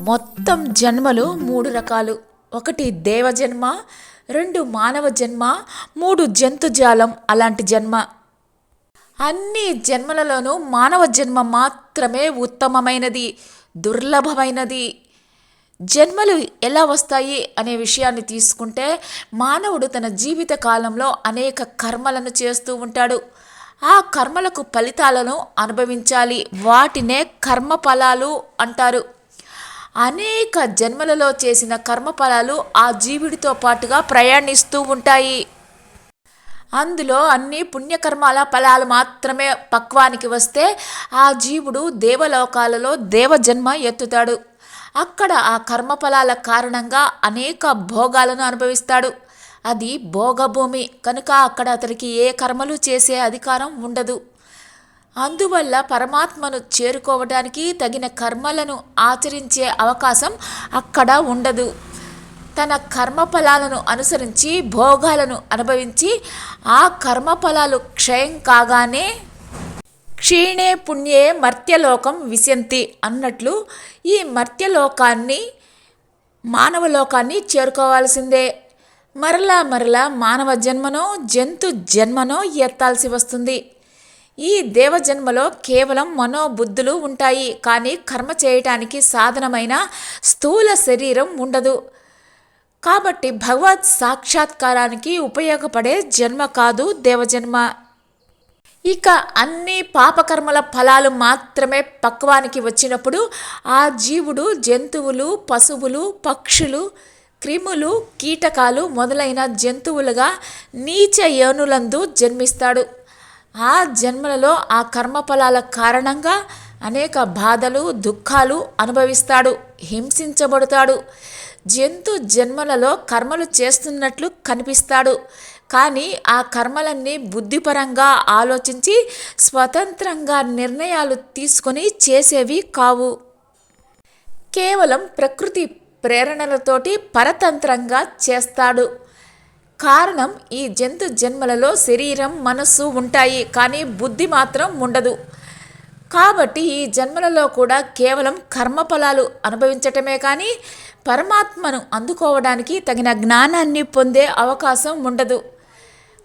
మొత్తం జన్మలు మూడు రకాలు. ఒకటి దేవ జన్మ రెండు మానవ జన్మ మూడు జంతుజాలం అలాంటి జన్మ. అన్ని జన్మలలోనూ మానవ జన్మ మాత్రమే ఉత్తమమైనది దుర్లభమైనది. జన్మలు ఎలా వస్తాయి అనే విషయాన్ని తీసుకుంటే మానవుడు తన జీవిత కాలంలో అనేక కర్మలను చేస్తూ ఉంటాడు. ఆ కర్మలకు ఫలితాలను అనుభవించాలి. వాటినే కర్మ ఫలాలు అంటారు. అనేక జన్మలలో చేసిన కర్మఫలాలు ఆ జీవుడితో పాటుగా ప్రయాణిస్తూ ఉంటాయి. అందులో అన్ని పుణ్యకర్మాల ఫలాలు మాత్రమే పక్వానికి వస్తే ఆ జీవుడు దేవలోకాలలో దేవజన్మ ఎత్తుతాడు. అక్కడ ఆ కర్మఫలాల కారణంగా అనేక భోగాలను అనుభవిస్తాడు. అది భోగభూమి. కనుక అక్కడ అతనికి ఏ కర్మలు చేసే అధికారం ఉండదు. అందువల్ల పరమాత్మను చేరుకోవడానికి తగిన కర్మలను ఆచరించే అవకాశం అక్కడ ఉండదు. తన కర్మఫలాలను అనుసరించి భోగాలను అనుభవించి ఆ కర్మఫలాలు క్షయం కాగానే క్షీణే పుణ్యే మర్త్యలోకం విశంతి అన్నట్లు ఈ మర్త్యలోకాన్ని మానవలోకాన్ని చేరుకోవాల్సిందే. మరలా మరలా మానవ జన్మనో జంతు జన్మనో ఎత్తాల్సి వస్తుంది. ఈ దేవజన్మలో కేవలం మనోబుద్ధులు ఉంటాయి కానీ కర్మ చేయటానికి సాధనమైన స్థూల శరీరం ఉండదు. కాబట్టి భగవత్ సాక్షాత్కారానికి ఉపయోగపడే జన్మ కాదు దేవజన్మ. ఇక అన్ని పాపకర్మల ఫలాలు మాత్రమే పక్వానికి వచ్చినప్పుడు ఆ జీవుడు జంతువులు పశువులు పక్షులు క్రిములు కీటకాలు మొదలైన జంతువులుగా నీచ యోనులందు జన్మిస్తాడు. ఆ జన్మలలో ఆ కర్మఫలాల కారణంగా అనేక బాధలు దుఃఖాలు అనుభవిస్తాడు హింసించబడతాడు. జంతు జన్మలలో కర్మలు చేస్తున్నట్లు కనిపిస్తాడు. కానీ ఆ కర్మలన్నీ బుద్ధిపరంగా ఆలోచించి స్వతంత్రంగా నిర్ణయాలు తీసుకొని చేసేవి కావు. కేవలం ప్రకృతి ప్రేరణలతోటి పరతంత్రంగా చేస్తాడు. కారణం ఈ జంతు జన్మలలో శరీరం మనస్సు ఉంటాయి కానీ బుద్ధి మాత్రం ఉండదు. కాబట్టి ఈ జన్మలలో కూడా కేవలం కర్మఫలాలు అనుభవించటమే కానీ పరమాత్మను అందుకోవడానికి తగిన జ్ఞానాన్ని పొందే అవకాశం ఉండదు.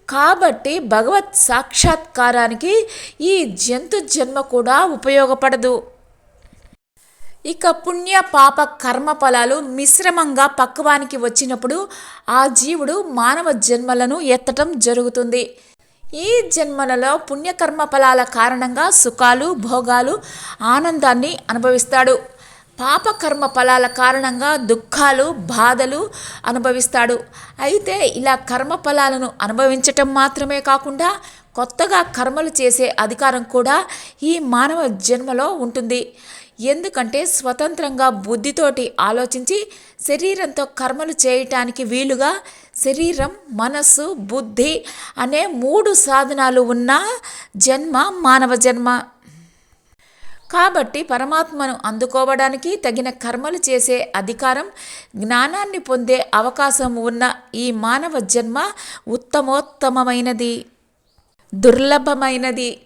కాబట్టి భగవత్ సాక్షాత్కారానికి ఈ జంతు జన్మ కూడా ఉపయోగపడదు. ఇక పుణ్య పాప కర్మ ఫలాలు మిశ్రమంగా పక్వానికి వచ్చినప్పుడు ఆ జీవుడు మానవ జన్మలను ఎత్తటం జరుగుతుంది. ఈ జన్మలలో పుణ్యకర్మ ఫలాల కారణంగా సుఖాలు భోగాలు ఆనందాన్ని అనుభవిస్తాడు. పాపకర్మ ఫలాల కారణంగా దుఃఖాలు బాధలు అనుభవిస్తాడు. అయితే ఇలా కర్మ ఫలాలను అనుభవించటం మాత్రమే కాకుండా కొత్తగా కర్మలు చేసే అధికారం కూడా ఈ మానవ జన్మలో ఉంటుంది. ఎందుకంటే స్వతంత్రంగా బుద్ధితోటి ఆలోచించి శరీరంతో కర్మలు చేయటానికి వీలుగా శరీరం మనస్సు బుద్ధి అనే మూడు సాధనాలు ఉన్న జన్మ మానవ జన్మ. కాబట్టి పరమాత్మను అందుకోవడానికి తగిన కర్మలు చేసే అధికారం జ్ఞానాన్ని పొందే అవకాశం ఉన్న ఈ మానవ జన్మ ఉత్తమోత్తమమైనది దుర్లభమైనది.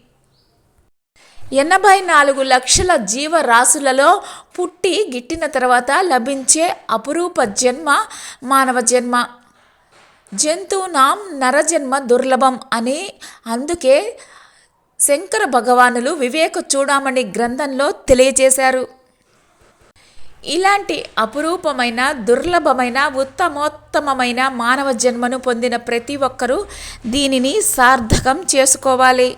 ఎనభై నాలుగు లక్షల జీవరాశులలో పుట్టి గిట్టిన తర్వాత లభించే అపురూప జన్మ మానవ జన్మ. జంతువునాం నరజన్మ దుర్లభం అని అందుకే శంకర భగవానులు వివేక చూడమని గ్రంథంలో తెలియజేశారు. ఇలాంటి అపురూపమైన దుర్లభమైన ఉత్తమోత్తమమైన మానవ జన్మను పొందిన ప్రతి ఒక్కరూ దీనిని సార్థకం చేసుకోవాలి.